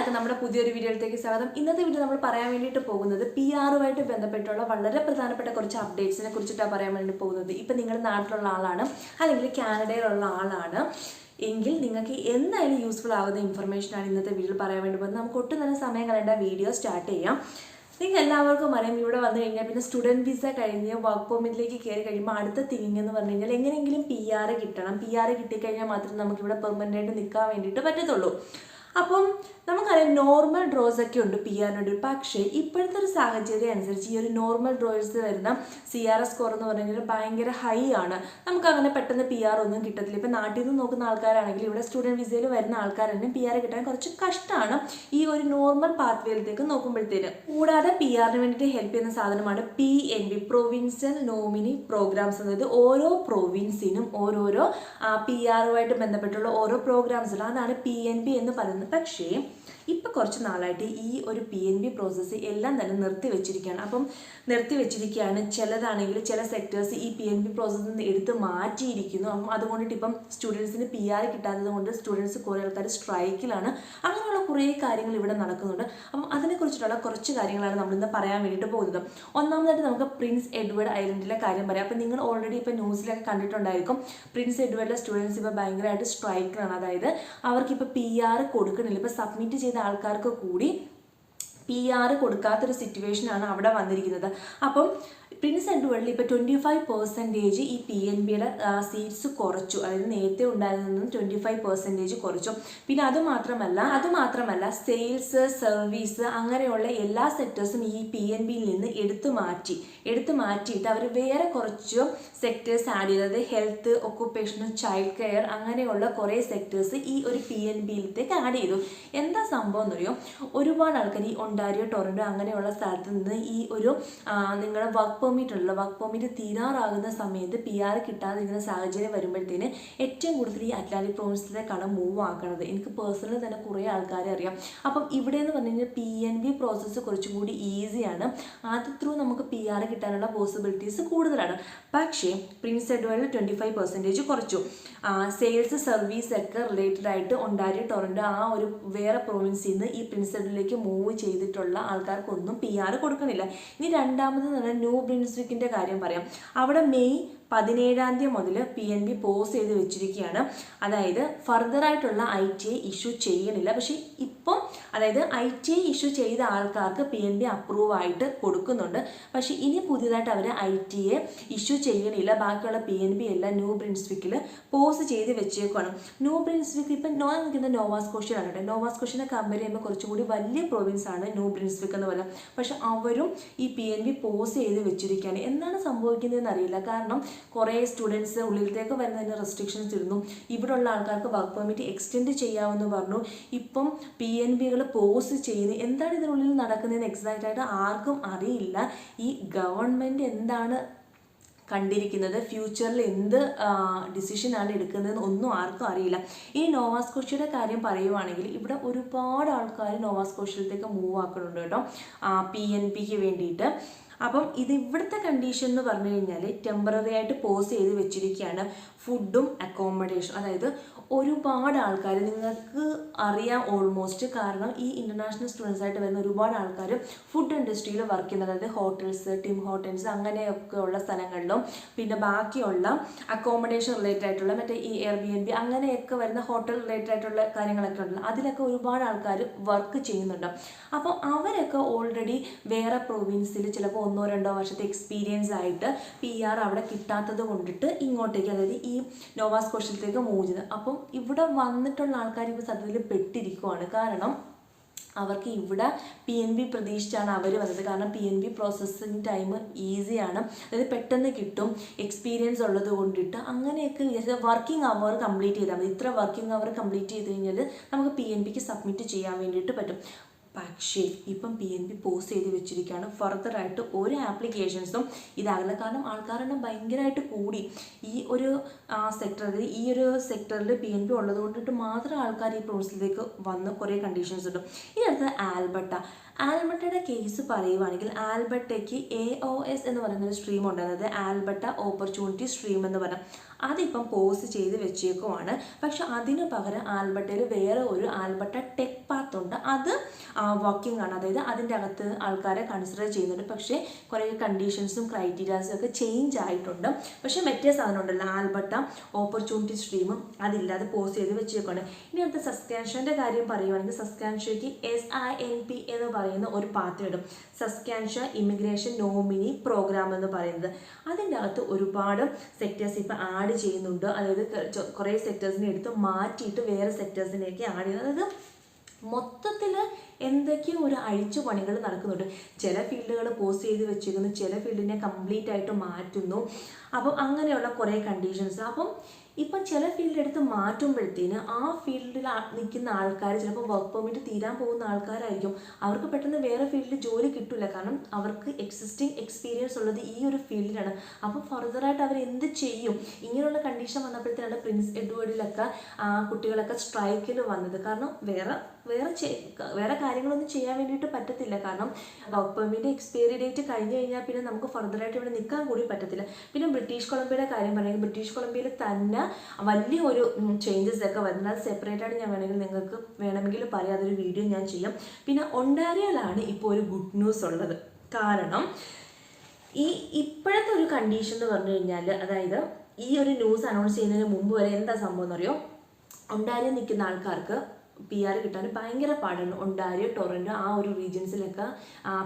എല്ലാവർക്കും നമ്മുടെ പുതിയൊരു വീഡിയോയിലേക്ക് സ്വാഗതം. ഇന്നത്തെ വീഡിയോ നമ്മൾ പറയാൻ വേണ്ടിയിട്ട് പോകുന്നത് പി ആറുമായിട്ട് ബന്ധപ്പെട്ടുള്ള വളരെ പ്രധാനപ്പെട്ട കുറച്ച് അപ്ഡേറ്റ്സിനെ കുറിച്ചിട്ടാണ് പറയാൻ വേണ്ടി പോകുന്നത്. ഇപ്പം നിങ്ങൾ നാട്ടിലുള്ള ആളാണ് അല്ലെങ്കിൽ കാനഡയിലുള്ള ആളാണ് എങ്കിൽ നിങ്ങൾക്ക് എന്തായാലും യൂസ്ഫുൾ ആകുന്ന ഇൻഫർമേഷനാണ് ഇന്നത്തെ വീഡിയോയിൽ പറയാൻ വേണ്ടി പോകുന്നത്. നമുക്ക് ഒട്ടും തന്നെ സമയം കളയേണ്ട വീഡിയോ സ്റ്റാർട്ട് ചെയ്യാം. നിങ്ങൾ എല്ലാവർക്കും അറിയാം ഇവിടെ വന്നു കഴിഞ്ഞാൽ പിന്നെ സ്റ്റുഡന്റ് വിസ കഴിഞ്ഞ് വർക്ക് പെർമിറ്റിലേക്ക് കയറി കഴിയുമ്പോൾ അടുത്ത തിങ് എന്ന് പറഞ്ഞു കഴിഞ്ഞാൽ എങ്ങനെയെങ്കിലും പി ആർ കിട്ടണം. പി ആർ കിട്ടിക്കഴിഞ്ഞാൽ മാത്രമേ നമുക്ക് ഇവിടെ പെർമനന്റ് ആയിട്ട് നിൽക്കാൻ വേണ്ടിയിട്ട് പറ്റത്തുള്ളൂ. അപ്പം നമുക്കറിയാം നോർമൽ ഡ്രോസ് ഒക്കെ ഉണ്ട് പി ആറിനുണ്ട് പക്ഷേ ഇപ്പോഴത്തെ ഒരു സാഹചര്യം അനുസരിച്ച് ഈ ഒരു നോർമൽ ഡ്രോയേഴ്സ് വരുന്ന സി ആർ എസ് സ്കോർ എന്ന് പറഞ്ഞാൽ ഭയങ്കര ഹൈ ആണ്. നമുക്ക് അങ്ങനെ പെട്ടെന്ന് പി ആർ ഒന്നും കിട്ടത്തില്ല. ഇപ്പം നാട്ടിൽ നിന്ന് നോക്കുന്ന ആൾക്കാരാണെങ്കിൽ ഇവിടെ സ്റ്റുഡന്റ് വിസയിൽ വരുന്ന ആൾക്കാരെന്നെ പി ആർ കിട്ടാൻ കുറച്ച് കഷ്ടമാണ് ഈ ഒരു നോർമൽ പാത്ത് പാത്വേയിലേക്ക് നോക്കുമ്പോഴത്തേന്. കൂടാതെ പി ആറിന് വേണ്ടിയിട്ട് ഹെൽപ്പ് ചെയ്യുന്ന സാധനമാണ് P N B provincial nominee programs അതായത് ഓരോ പ്രൊവിൻസിനും ഓരോരോ പി ആറുമായിട്ട് ബന്ധപ്പെട്ടുള്ള ഓരോ പ്രോഗ്രാംസ് അതാണ് പി എൻ ബി എന്ന് പറയുന്നത്. പക്ഷേ ഇപ്പം കുറച്ച് നാളായിട്ട് ഈ ഒരു പി എൻ ബി പ്രോസസ്സ് എല്ലാം തന്നെ നിർത്തി വെച്ചിരിക്കുകയാണ്. അപ്പം നിർത്തി വെച്ചിരിക്കുകയാണ്. ചിലതാണെങ്കിൽ ചില സെക്ടേഴ്സ് ഈ പി എൻ ബി പ്രോസസ്സിൽ നിന്ന് എടുത്ത് മാറ്റിയിരിക്കുന്നു. അപ്പം അതുകൊണ്ടിട്ട് ഇപ്പം സ്റ്റുഡൻസിന് പി ആർ കിട്ടാത്തത് കൊണ്ട് സ്റ്റുഡൻസ് കുറേ ആൾക്കാർ സ്ട്രൈക്കിലാണ് അങ്ങനെയുള്ള കുറേ കാര്യങ്ങൾ ഇവിടെ നടക്കുന്നുണ്ട്. അപ്പം അതിനെക്കുറിച്ചിട്ടുള്ള കുറച്ച് കാര്യങ്ങളാണ് നമ്മളിന്ന് പറയാൻ വേണ്ടിയിട്ട് പോകുന്നത്. ഒന്നാമതായിട്ട് നമുക്ക് പ്രിൻസ് എഡ്വേർഡ് ഐലൻഡിലെ കാര്യം പറയാം. അപ്പം നിങ്ങൾ ഓൾറെഡി ഇപ്പോൾ ന്യൂസിലൊക്കെ കണ്ടിട്ടുണ്ടായിരിക്കും. പ്രിൻസ് എഡ്വേർഡിലെ സ്റ്റുഡൻസ് ഇപ്പോൾ ഭയങ്കരമായിട്ട് സ്ട്രൈക്കിലാണ് അതായത് അവർക്കിപ്പോൾ പി ആർ കൊടുക്കണില്ല. ഇപ്പോൾ സബ്മിറ്റ് ചെയ്ത ആൾക്കാർക്ക് കൂടി പി ആർ കൊടുക്കാത്തൊരു സിറ്റുവേഷനാണ് അവിടെ വന്നിരിക്കുന്നത്. അപ്പം പ്രിൻസ് എഡ്വേർഡിൽ ഇപ്പോൾ ട്വന്റി ഫൈവ് പെർസെന്റേജ് ഈ പി എൻ ബിയുടെ സീറ്റ്സ് കുറച്ചു. അതായത് നേരത്തെ ഉണ്ടായിരുന്നത് ട്വന്റി ഫൈവ് പെർസെന്റേജ് കുറച്ചു. പിന്നെ അതുമാത്രമല്ല അതുമാത്രമല്ല സെയിൽസ് സർവീസ് അങ്ങനെയുള്ള എല്ലാ സെക്ടേഴ്സും ഈ പി എൻ ബിയിൽ നിന്ന് എടുത്തു മാറ്റി. എടുത്തു മാറ്റിയിട്ട് അവർ വേറെ കുറച്ച് സെക്ടേഴ്സ് ആഡ് ചെയ്തത് ഹെൽത്ത് ഒക്കുപ്പേഷണൽ ചൈൽഡ് കെയർ അങ്ങനെയുള്ള കുറേ സെക്ടേഴ്സ് ഈ ഒരു പി എൻ ബിയിലത്തേക്ക് ആഡ് ചെയ്തു. എന്താ സംഭവം എന്നറിയോ? ഒരുപാട് ആൾക്കാർ ഈ ഒണ്ടാരിയോ ടൊറന്റോ അങ്ങനെയുള്ള സ്ഥലത്ത് നിന്ന് ഈ ഒരു നിങ്ങളുടെ വർക്ക് പെർമിറ്റ് ഉള്ള വർക്ക് പെർമിറ്റ് തീരാറാകുന്ന സമയത്ത് പി ആർ കിട്ടാതിരിക്കുന്ന സാഹചര്യം വരുമ്പോഴത്തേന് ഏറ്റവും കൂടുതൽ ഈ അറ്റ്ലാന്റിക് പ്രോവിൻസിലേക്കാണ് മൂവ് ആക്കണത്. എനിക്ക് പേഴ്സണലി തന്നെ കുറേ ആൾക്കാരെ അറിയാം. അപ്പം ഇവിടെ എന്ന് പറഞ്ഞു കഴിഞ്ഞാൽ പി എൻ ബി പ്രോസസ്സ് കുറച്ചും കൂടി ഈസിയാണ് അത് ത്രൂ നമുക്ക് പി ആർ കിട്ടാനുള്ള പോസിബിലിറ്റീസ് കൂടുതലാണ്. പക്ഷേ പ്രിൻസ് എഡ്വേർഡിൽ ട്വന്റി ഫൈവ് പെർസെന്റേജ് കുറച്ചു. സെയിൽസ് സർവീസ് ഒക്കെ റിലേറ്റഡ് ആയിട്ട് ഉണ്ടായിരുന്ന ടൊറന്റോ ആ ഒരു വേറെ പ്രൊവിൻസിൽ നിന്ന് ഈ പ്രിൻസ് എഡ്വേർഡിലേക്ക് മൂവ് ചെയ്തിട്ടുള്ള ആൾക്കാർക്കൊന്നും പി ആർ കൊടുക്കണില്ല. ഇനി രണ്ടാമത് പറഞ്ഞാൽ ന്യൂ ബ്രിൻസ്വിക്കിന്റെ കാര്യം പറയാം. അവിടെ മെയ് പതിനേഴാം തീയതി മുതൽ പി എൻ ബി പോസ് ചെയ്ത് വെച്ചിരിക്കുകയാണ്. അതായത് ഫർദർ ആയിട്ടുള്ള ഐ ടി ഐ ഇഷ്യൂ ചെയ്യണില്ല. പക്ഷേ ഇപ്പം അതായത് ഐ ടി ഐ ഇഷ്യൂ ചെയ്ത ആൾക്കാർക്ക് പി എൻ ബി അപ്രൂവ് ആയിട്ട് കൊടുക്കുന്നുണ്ട്. പക്ഷേ ഇനി പുതിയതായിട്ട് അവർ ഐ ടി എ ഇഷ്യൂ ചെയ്യണില്ല. ബാക്കിയുള്ള പി എൻ ബി എല്ലാം ന്യൂ ബ്രിൻസ്വിക്കിൽ പോസ് ചെയ്ത് വെച്ചേക്കുവാണ്. ന്യൂ ബ്രിൻസ്വിക്ക് ഇപ്പം നോ നിൽക്കുന്ന നോവാസ്കോഷ്യനാണ് കേട്ടോ. നോവാസ്കോഷ്യനെ കമ്പയർ ചെയ്യുമ്പോൾ കുറച്ചുകൂടി വലിയ പ്രൊവിൻസ് ആണ് ന്യൂ ബ്രിൻസ്വിക്ക് എന്ന് പറയുന്നത്. പക്ഷെ അവരും ഈ പി എൻ ബി പോസ് ചെയ്ത് വെച്ചിരിക്കുകയാണ്. എന്താണ് സംഭവിക്കുന്നതെന്ന് അറിയില്ല. കാരണം കുറേ സ്റ്റുഡൻസ് ഉള്ളിലത്തേക്ക് വരുന്നതിന് റെസ്ട്രിക്ഷൻസ് ഇരുന്നു ഇവിടെയുള്ള ആൾക്കാർക്ക് വർക്ക് പെർമിറ്റ് എക്സ്റ്റെൻഡ് ചെയ്യാമെന്ന് പറഞ്ഞു. ഇപ്പം പി എൻ ബികൾ പോസ് ചെയ്യുന്നു. എന്താണ് ഇതിനുള്ളിൽ നടക്കുന്നതെന്ന് എക്സാക്റ്റ് ആയിട്ട് ആർക്കും അറിയില്ല. ഈ ഗവൺമെന്റ് എന്താണ് കണ്ടിരിക്കുന്നത്? ഫ്യൂച്ചറിൽ എന്ത് ഡിസിഷനാണ് എടുക്കുന്നതെന്ന് ഒന്നും ആർക്കും അറിയില്ല. ഈ നോവാസ്കോഷ്യയുടെ കാര്യം പറയുവാണെങ്കിൽ ഇവിടെ ഒരുപാട് ആൾക്കാർ നോവാസ്കോഷ്യയിലേക്ക് മൂവ് ആക്കുന്നുണ്ട് കേട്ടോ. പി എൻ പിക്ക് വേണ്ടിയിട്ട്. അപ്പം ഇത് ഇവിടുത്തെ കണ്ടീഷൻ എന്ന് പറഞ്ഞു കഴിഞ്ഞാൽ ടെമ്പററി ആയിട്ട് പോസ് ചെയ്ത് വെച്ചിരിക്കുകയാണ് ഫുഡും അക്കോമഡേഷൻ അതായത് ഒരുപാട് ആൾക്കാർ നിങ്ങൾക്ക് അറിയാം ഓൾമോസ്റ്റ് കാരണം ഈ ഇന്റർനാഷണൽ സ്റ്റുഡൻസ് ആയിട്ട് വരുന്ന ഒരുപാട് ആൾക്കാർ ഫുഡ് ഇൻഡസ്ട്രിയിൽ വർക്ക് ചെയ്യുന്നത് അതായത് ഹോട്ടൽസ് ടിം ഹോട്ടൽസ് അങ്ങനെയൊക്കെ ഉള്ള സ്ഥലങ്ങളിലും പിന്നെ ബാക്കിയുള്ള അക്കോമഡേഷൻ റിലേറ്റഡ് ആയിട്ടുള്ള മറ്റേ ഈ എയർ ബി എൻ ബി അങ്ങനെയൊക്കെ വരുന്ന ഹോട്ടൽ റിലേറ്റഡ് ആയിട്ടുള്ള കാര്യങ്ങളൊക്കെ ഉണ്ടല്ലോ. അതിലൊക്കെ ഒരുപാട് ആൾക്കാർ വർക്ക് ചെയ്യുന്നുണ്ട്. അപ്പോൾ അവരൊക്കെ ഓൾറെഡി വേറെ പ്രൊവിൻസിൽ ചിലപ്പോൾ ഒന്നോ രണ്ടോ വർഷത്തെ എക്സ്പീരിയൻസ് ആയിട്ട് പി ആർ അവിടെ കിട്ടാത്തത് കൊണ്ടിട്ട് ഇങ്ങോട്ടേക്ക് അതായത് ഈ നോവാസ്കോഷ്യത്തിലേക്ക് മൂവ് ചെയ്ത്. അപ്പം ഇവിടെ വന്നിട്ടുള്ള ആൾക്കാർ ഇപ്പോൾ സത്യത്തിൽ പെട്ടിരിക്കുവാണ്. കാരണം അവർക്ക് ഇവിടെ പി എൻ ബി പ്രതീക്ഷിച്ചാണ് അവർ വന്നത്. കാരണം P N B processing time ഈസിയാണ് അതായത് പെട്ടെന്ന് കിട്ടും. എക്സ്പീരിയൻസ് ഉള്ളത് കൊണ്ടിട്ട് അങ്ങനെയൊക്കെ വർക്കിംഗ് അവർ കംപ്ലീറ്റ് ചെയ്താൽ മതി. ഇത്ര വർക്കിംഗ് അവർ കംപ്ലീറ്റ് ചെയ്ത് കഴിഞ്ഞാൽ നമുക്ക് പി എൻ ബിക്ക് സബ്മിറ്റ് ചെയ്യാൻ വേണ്ടിയിട്ട് പറ്റും. പക്ഷേ ഇപ്പം പി എൻ ബി പോസ്റ്റ് ചെയ്ത് വെച്ചിരിക്കുകയാണ്. ഫർദറായിട്ട് ഒരു ആപ്ലിക്കേഷൻസും ഇതാകില്ല കാരണം ആൾക്കാരെണ്ണം ഭയങ്കരമായിട്ട് കൂടി. ഈ ഒരു സെക്ടറിൽ ഈ ഒരു സെക്ടറിൽ പി എൻ ബി ഉള്ളത് കൊണ്ടിട്ട് മാത്രം ആൾക്കാർ ഈ പ്രോസസ്സിലേക്ക് വന്ന് കുറേ കണ്ടീഷൻസ് ഉണ്ട്. ഇനി അടുത്തത് ആൽബർട്ട. ആൽബർട്ടയുടെ കേസ് പറയുവാണെങ്കിൽ ആൽബർട്ടയ്ക്ക് എ ഒ എസ് എന്ന് പറയുന്ന ഒരു സ്ട്രീം ഉണ്ടായിരുന്നത് ആൽബർട്ട ഓപ്പർച്യൂണിറ്റി സ്ട്രീം എന്ന് പറയാം അതിപ്പം പോസ് ചെയ്ത് വെച്ചേക്കുവാണ്. പക്ഷെ അതിന് പകരം ആൽബർട്ടയിൽ വേറെ ഒരു ആൽബർട്ട ടെക് പാത്ത് ഉണ്ട്. അത് വർക്കിംഗ് ആണ്. അതായത് അതിന്റെ അകത്ത് ആൾക്കാരെ കൺസിഡർ ചെയ്യുന്നുണ്ട്. പക്ഷേ കുറേ കണ്ടീഷൻസും ക്രൈറ്റീരിയാസും ഒക്കെ ചേഞ്ച് ആയിട്ടുണ്ട്. പക്ഷേ മറ്റേ സാധനം ഉണ്ടല്ലോ ആൽബർട്ട ഓപ്പർച്യൂണിറ്റി സ്ട്രീമും അതില്ലാതെ പോസ് ചെയ്ത് വെച്ചേക്കുവാണ്. ഇനി അടുത്ത സസ്കാൻഷന്റെ കാര്യം പറയുവാണെങ്കിൽ സസ്കാൻഷയ്ക്ക് എസ് ഐ എൻ പി എന്ന് പറയുന്ന ഒരു പാർട്ടി ഇടും. സസ്കാൻഷ ഇമിഗ്രേഷൻ നോമിനി പ്രോഗ്രാം എന്ന് പറയുന്നത്. അതിന്റെ അകത്ത് ഒരുപാട് സെക്ടേഴ്സ് ഇപ്പം ആഡ് ചെയ്യുന്നുണ്ട്. അതായത് കുറേ സെക്ടേഴ്സിനെ എടുത്ത് മാറ്റിയിട്ട് വേറെ സെക്ടേഴ്സിനെയൊക്കെ ആഡ് ചെയ്യുന്നത് അതായത് മൊത്തത്തിൽ എന്തൊക്കെയോ ഒരു അഴിച്ചു പണികൾ നടക്കുന്നുണ്ട്. ചില ഫീൽഡുകൾ പോസ്റ്റ് ചെയ്ത് വെച്ചിരിക്കുന്നു. ചില ഫീൽഡിനെ കംപ്ലീറ്റ് ആയിട്ട് മാറ്റുന്നു. അപ്പം അങ്ങനെയുള്ള കുറേ കണ്ടീഷൻസ് അപ്പം ഇപ്പം ചില ഫീൽഡ് എടുത്ത് മാറ്റുമ്പോഴത്തേന് ആ ഫീൽഡിൽ നിൽക്കുന്ന ആൾക്കാർ ചിലപ്പോൾ വർക്ക് പെർമിറ്റ് തീരാൻ പോകുന്ന ആൾക്കാരായിരിക്കും. അവർക്ക് പെട്ടെന്ന് വേറെ ഫീൽഡിൽ ജോലി കിട്ടില്ല കാരണം അവർക്ക് എക്സിസ്റ്റിംഗ് എക്സ്പീരിയൻസ് ഉള്ളത് ഈ ഒരു ഫീൽഡിലാണ് അപ്പോൾ ഫർദറായിട്ട് അവർ എന്ത് ചെയ്യും? ഇങ്ങനെയുള്ള കണ്ടീഷൻ വന്നപ്പോഴത്തേനാണ് പ്രിൻസ് എഡ്വേർഡിലൊക്കെ ആ കുട്ടികളൊക്കെ സ്ട്രൈക്കിൽ വന്നത്. കാരണം വേറെ വേറെ വേറെ കാര്യങ്ങളൊന്നും ചെയ്യാൻ വേണ്ടിയിട്ട് പറ്റത്തില്ല. കാരണം പെർമിറ്റ് എക്സ്പയറി ഡേറ്റ് കഴിഞ്ഞ് കഴിഞ്ഞാൽ പിന്നെ നമുക്ക് ഫർദറായിട്ട് ഇവിടെ നിൽക്കാൻ കൂടി പറ്റത്തില്ല. പിന്നെ ബ്രിട്ടീഷ് കൊളംബിയയുടെ കാര്യം പറയുന്നത് ബ്രിട്ടീഷ് കൊളംബിയയിൽ തന്നെ വലിയൊരു ചേഞ്ചസ് ഒക്കെ വരുന്നത് അത് സെപ്പറേറ്റ് ആയിട്ട് ഞാൻ വേണമെങ്കിൽ നിങ്ങൾക്ക് വേണമെങ്കിൽ പറയാം. അതൊരു വീഡിയോ ഞാൻ ചെയ്യാം. പിന്നെ ഒണ്ടാരിയയിലാണ് ഇപ്പോൾ ഒരു ഗുഡ് ന്യൂസ് ഉള്ളത്. കാരണം ഈ ഇപ്പോഴത്തെ ഒരു കണ്ടീഷൻ എന്ന് പറഞ്ഞു കഴിഞ്ഞാൽ അതായത് ഈ ഒരു ന്യൂസ് അനൗൺസ് ചെയ്യുന്നതിന് മുമ്പ് വരെ എന്താ സംഭവം എന്നറിയോ ഒണ്ടാരിയ നിൽക്കുന്ന ആൾക്കാർക്ക് പി ആർ കിട്ടാൻ ഭയങ്കര പാടാണ്. ഒണ്ടാരിയോ ടൊറന്റോ ആ ഒരു റീജിയൻസിലൊക്കെ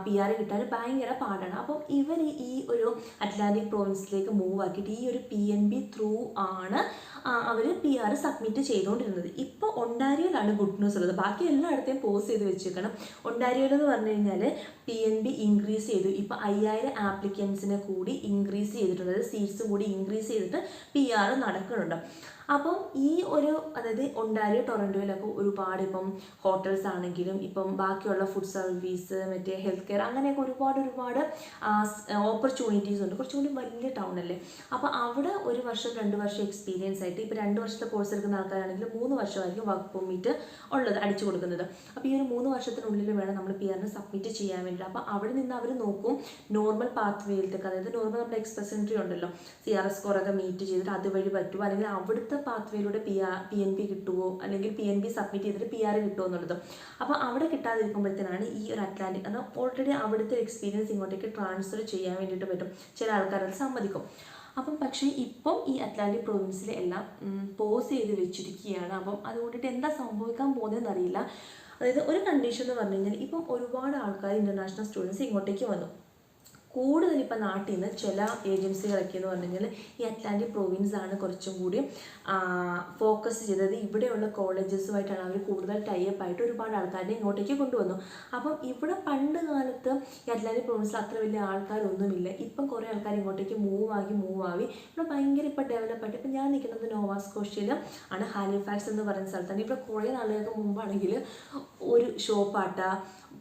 പി ആർ കിട്ടാൻ ഭയങ്കര പാടാണ്. അപ്പം ഇവർ ഈ ഒരു അറ്റ്ലാന്റിക് പ്രോവിൻസിലേക്ക് മൂവ് ആക്കിയിട്ട് ഈ ഒരു പി എൻ ബി ത്രൂ ആണ് അവർ പി ആർ സബ്മിറ്റ് ചെയ്തുകൊണ്ടിരുന്നത് ഇപ്പോൾ ഒണ്ടാരിയിലാണ് ഗുഡ് ന്യൂസ് ഉള്ളത്. ബാക്കി എല്ലായിടത്തെയും പോസ് ചെയ്ത് വെച്ചേക്കണം. ഒണ്ടാരിയോയിൽ എന്ന് പറഞ്ഞു കഴിഞ്ഞാൽ പി എൻ ബി ഇൻക്രീസ് ചെയ്തു. ഇപ്പോൾ അയ്യായിരം ആപ്ലിക്കൻസിനെ കൂടി ഇൻക്രീസ് ചെയ്തിട്ടുണ്ട്. സീറ്റ്സും കൂടി ഇൻക്രീസ് ചെയ്തിട്ട് പി ആർ നടക്കുന്നുണ്ട്. അപ്പം ഈ ഒരു അതായത് ഒണ്ടാരിയോ ടൊറന്റോയിലൊക്കെ ഒരുപാട് ഇപ്പം ഹോട്ടൽസ് ആണെങ്കിലും ഇപ്പം ബാക്കിയുള്ള ഫുഡ് സർവീസ് മറ്റേ ഹെൽത്ത് കെയർ അങ്ങനെയൊക്കെ ഒരുപാട് ഒരുപാട് ഓപ്പർച്യൂണിറ്റീസ് ഉണ്ട്. കുറച്ചും കൂടി വലിയ ടൗൺ അല്ലേ? അപ്പോൾ അവിടെ ഒരു വർഷം രണ്ട് വർഷം എക്സ്പീരിയൻസ് ആയിട്ട് ഇപ്പോൾ രണ്ട് വർഷത്തെ കോഴ്സ് എടുക്കുന്ന ആൾക്കാരാണെങ്കിൽ മൂന്ന് വർഷമായിരിക്കും വർക്ക് പെർമിറ്റ് ഉള്ളത് അടിച്ചു കൊടുക്കുന്നത്. അപ്പോൾ ഈ ഒരു മൂന്ന് വർഷത്തിനുള്ളിൽ വേണം നമ്മൾ പി ആറിന് സബ്മിറ്റ് ചെയ്യാൻ വേണ്ടി അപ്പോൾ അവിടെ നിന്ന് അവർ നോക്കും നോർമൽ പാത്ത് വേയിലത്തേക്ക് അതായത് നോർമൽ നമ്മുടെ എക്സ്പ്രസ് എൻട്രി ഉണ്ടല്ലോ. സി ആർ എസ് സ്കോറൊക്കെ മീറ്റ് ചെയ്തിട്ട് അതുവഴി പറ്റുമോ അല്ലെങ്കിൽ അവിടുത്തെ path വേയിലൂടെ P R P N P കിട്ടുമോ അല്ലെങ്കിൽ പി എൻ പി സബ്മിറ്റ് ചെയ്തിട്ട് പി ആർ കിട്ടുമോ എന്നുള്ളത്. അപ്പോൾ അവിടെ കിട്ടാതിരിക്കുമ്പോഴത്തേനാണ് ഈ ഒരു അറ്റ്ലാന്റിക് എന്നാൽ ഓൾറെഡി അവിടുത്തെ എക്സ്പീരിയൻസ് ഇങ്ങോട്ടേക്ക് ട്രാൻസ്ഫർ ചെയ്യാൻ വേണ്ടിയിട്ട് പറ്റും. ചില ആൾക്കാരത് സമ്മതിക്കും. അപ്പം പക്ഷേ ഇപ്പം ഈ അറ്റ്ലാന്റിക് പ്രൊവിൻസിൽ എല്ലാം പോസ് ചെയ്ത് വെച്ചിരിക്കുകയാണ്. അപ്പം അതുകൊണ്ടിട്ട് എന്താ സംഭവിക്കാൻ പോകുന്നതെന്ന് അറിയില്ല. അതായത് ഒരു കണ്ടീഷൻ എന്ന് പറഞ്ഞു കഴിഞ്ഞാൽ ഇപ്പം ഒരുപാട് ആൾക്കാർ ഇന്റർനാഷണൽ സ്റ്റുഡൻസ് ഇങ്ങോട്ടേക്ക് വന്നു. കൂടുതൽ ഇപ്പം നാട്ടിൽ നിന്ന് ചില ഏജൻസികളൊക്കെ എന്ന് പറഞ്ഞു കഴിഞ്ഞാൽ ഈ അറ്റ്ലാന്റിക് പ്രൊവിൻസ് ആണ് കുറച്ചും കൂടി ഫോക്കസ് ചെയ്തത്. ഇവിടെയുള്ള കോളേജസുമായിട്ടാണ് അവർ കൂടുതൽ ടൈപ്പ് ആയിട്ട് ഒരുപാട് ആൾക്കാരെ ഇങ്ങോട്ടേക്ക് കൊണ്ടുവന്നു. അപ്പം ഇവിടെ പണ്ട് കാലത്ത് ഈ അറ്റ്ലാന്റിക് പ്രൊവിൻസിൽ അത്ര വലിയ ആൾക്കാരൊന്നുമില്ല. ഇപ്പം കുറേ ആൾക്കാർ ഇങ്ങോട്ടേക്ക് മൂവ് ആകി മൂവ് ആവി ഇവിടെ ഭയങ്കര ഇപ്പം ഡെവലപ്പ് ആയിട്ട് ഇപ്പം ഞാൻ നിൽക്കുന്നത് നോവാസ്കോഷ്യയിൽ ആണ്. ഹാലിഫാക്സ് എന്ന് പറയുന്ന സ്ഥലത്താണ്. ഇവിടെ കുറേ നാളുകൾക്ക് മുമ്പാണെങ്കിൽ ഒരു ഷോപ്പാട്ട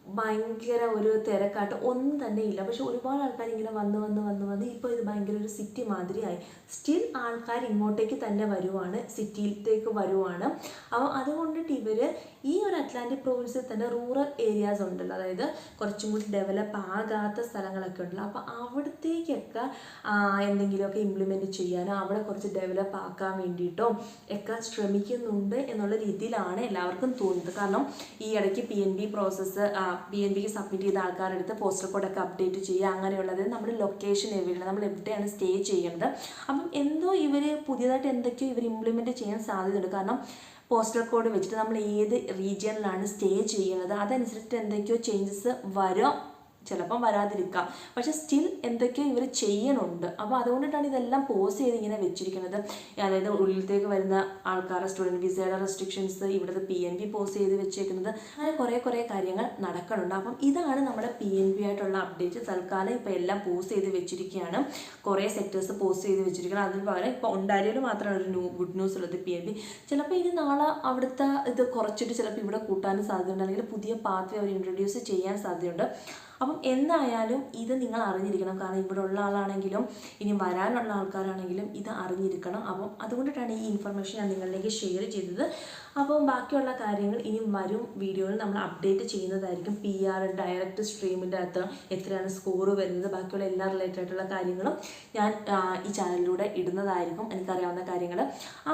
ഭയങ്കര ഒരു തിരക്കാട്ട് ഒന്നും തന്നെ ഇല്ല. പക്ഷെ ഒരുപാട് ആൾക്കാർ ഇങ്ങനെ വന്ന് വന്ന് വന്ന് വന്ന് ഇപ്പോൾ ഇത് ഭയങ്കര ഒരു സിറ്റി മാതിരിയായി. സ്റ്റിൽ ആൾക്കാർ ഇങ്ങോട്ടേക്ക് തന്നെ വരുവാണ് സിറ്റിയിലേക്ക് വരുവാണ്. അപ്പോൾ അതുകൊണ്ടിട്ട് ഇവർ ഈ ഒരു അറ്റ്ലാന്റിക് പ്രൊവിൻസിൽ തന്നെ റൂറൽ ഏരിയാസ് ഉണ്ടല്ലോ. അതായത് കുറച്ചും കൂടി ഡെവലപ്പ് ആകാത്ത സ്ഥലങ്ങളൊക്കെ ഉണ്ടല്ലോ. അപ്പോൾ അവിടത്തേക്കൊക്കെ എന്തെങ്കിലുമൊക്കെ ഇംപ്ലിമെന്റ് ചെയ്യാനോ അവിടെ കുറച്ച് ഡെവലപ്പ് ആക്കാൻ വേണ്ടിയിട്ടോ ഒക്കെ ശ്രമിക്കുന്നുണ്ട് എന്നുള്ള രീതിയിലാണ് എല്ലാവർക്കും തോന്നുന്നത് കാരണം ഈ ഇടയ്ക്ക് P N B process P N ബിക്ക് സബ്മിറ്റ് ചെയ്ത ആൾക്കാരുടെ അടുത്ത് പോസ്റ്റർ കോഡൊക്കെ അപ്ഡേറ്റ് ചെയ്യുക അങ്ങനെയുള്ളത് നമ്മുടെ ലൊക്കേഷൻ എവിടെയാണ് നമ്മൾ എവിടെയാണ് സ്റ്റേ ചെയ്യേണ്ടത്. അപ്പം എന്തോ ഇവർ പുതിയതായിട്ട് എന്തൊക്കെയോ ഇവർ ഇംപ്ലിമെന്റ് ചെയ്യാൻ സാധ്യതയുണ്ട്. കാരണം പോസ്റ്റൽ കോഡ് വെച്ചിട്ട് നമ്മൾ ഏത് റീജിയനിലാണ് സ്റ്റേ ചെയ്യുന്നത് അതനുസരിച്ചിട്ട് എന്തൊക്കെയോ ചേഞ്ചസ് വരും. ചിലപ്പം വരാതിരിക്കാം. പക്ഷെ സ്റ്റിൽ എന്തൊക്കെയോ ഇവർ ചെയ്യണുണ്ട്. അപ്പോൾ അതുകൊണ്ടിട്ടാണ് ഇതെല്ലാം പോസ് ചെയ്ത് ഇങ്ങനെ വെച്ചിരിക്കുന്നത്. അതായത് ഉള്ളിലത്തേക്ക് വരുന്ന ആൾക്കാരുടെ സ്റ്റുഡന്റ് വിസയുടെ റെസ്ട്രിക്ഷൻസ് ഇവിടുത്തെ പി എൻ ബി പോസ് ചെയ്ത് വെച്ചേക്കുന്നത്. അങ്ങനെ കുറേ കുറേ കാര്യങ്ങൾ നടക്കണുണ്ട് അപ്പം ഇതാണ് നമ്മുടെ പി എൻ ബി ആയിട്ടുള്ള അപ്ഡേറ്റ് തൽക്കാലം ഇപ്പോൾ എല്ലാം പോസ് ചെയ്ത് വെച്ചിരിക്കുകയാണ്. കുറേ സെക്ടേഴ്സ് പോസ് ചെയ്ത് വെച്ചിരിക്കുകയാണ്. അതിന് പകരം ഇപ്പോൾ ഉണ്ടാരിയിൽ മാത്രമാണ് ഒരു ന്യൂ ഗുഡ് ന്യൂസ് ഉള്ളത് പി എൻ ബി ചിലപ്പോൾ ഇനി നാളെ അവിടുത്തെ ഇത് കുറച്ചിട്ട് ചിലപ്പോൾ ഇവിടെ കൂട്ടാനും സാധ്യതയുണ്ട്. അല്ലെങ്കിൽ പുതിയ പാത്വേ അവർ ഇൻട്രൊഡ്യൂസ് ചെയ്യാൻ സാധ്യതയുണ്ട്. അപ്പം എന്തായാലും ഇത് നിങ്ങൾ അറിഞ്ഞിരിക്കണം. കാരണം ഇവിടെ ഉള്ള ആളാണെങ്കിലും ഇനി വരാനുള്ള ആൾക്കാരാണെങ്കിലും ഇത് അറിഞ്ഞിരിക്കണം. അപ്പം അതുകൊണ്ടിട്ടാണ് ഈ ഇൻഫർമേഷൻ ഞാൻ നിങ്ങളിലേക്ക് ഷെയർ ചെയ്തത്. അപ്പം ബാക്കിയുള്ള കാര്യങ്ങൾ ഇനി വരും വീഡിയോയിൽ നമ്മൾ അപ്ഡേറ്റ് ചെയ്യുന്നതായിരിക്കും. പി ആർ ഡയറക്റ്റ് സ്ട്രീമിന്റെ അകത്ത് എത്രയാണ് സ്കോർ വരുന്നത് ബാക്കിയുള്ള എല്ലാ റിലേറ്റഡ് ആയിട്ടുള്ള കാര്യങ്ങളും ഞാൻ ഈ ചാനലിലൂടെ ഇടുന്നതായിരിക്കും എനിക്കറിയാവുന്ന കാര്യങ്ങൾ.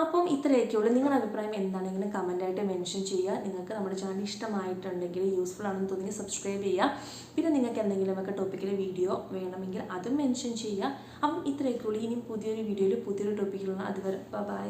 അപ്പം ഇത്രയൊക്കെയുള്ളൂ നിങ്ങളുടെ അഭിപ്രായം എന്താണെങ്കിലും കമന്റായിട്ട് മെൻഷൻ ചെയ്യുക. നിങ്ങൾക്ക് നമ്മുടെ ചാനൽ ഇഷ്ടമായിട്ടുണ്ടെങ്കിൽ യൂസ്ഫുൾ ആണെന്ന് തോന്നി സബ്സ്ക്രൈബ് ചെയ്യുക. പിന്നെ നിങ്ങൾക്ക് എന്തെങ്കിലുമൊക്കെ ടോപ്പിക്കിൽ വീഡിയോ വേണമെങ്കിൽ അതും മെൻഷൻ ചെയ്യുക. അപ്പം ഇത്രയൊക്കെയുള്ളൂ ഇനി പുതിയൊരു വീഡിയോയിൽ പുതിയൊരു ടോപ്പിക്കിലുള്ള അതുവരെ. ബൈ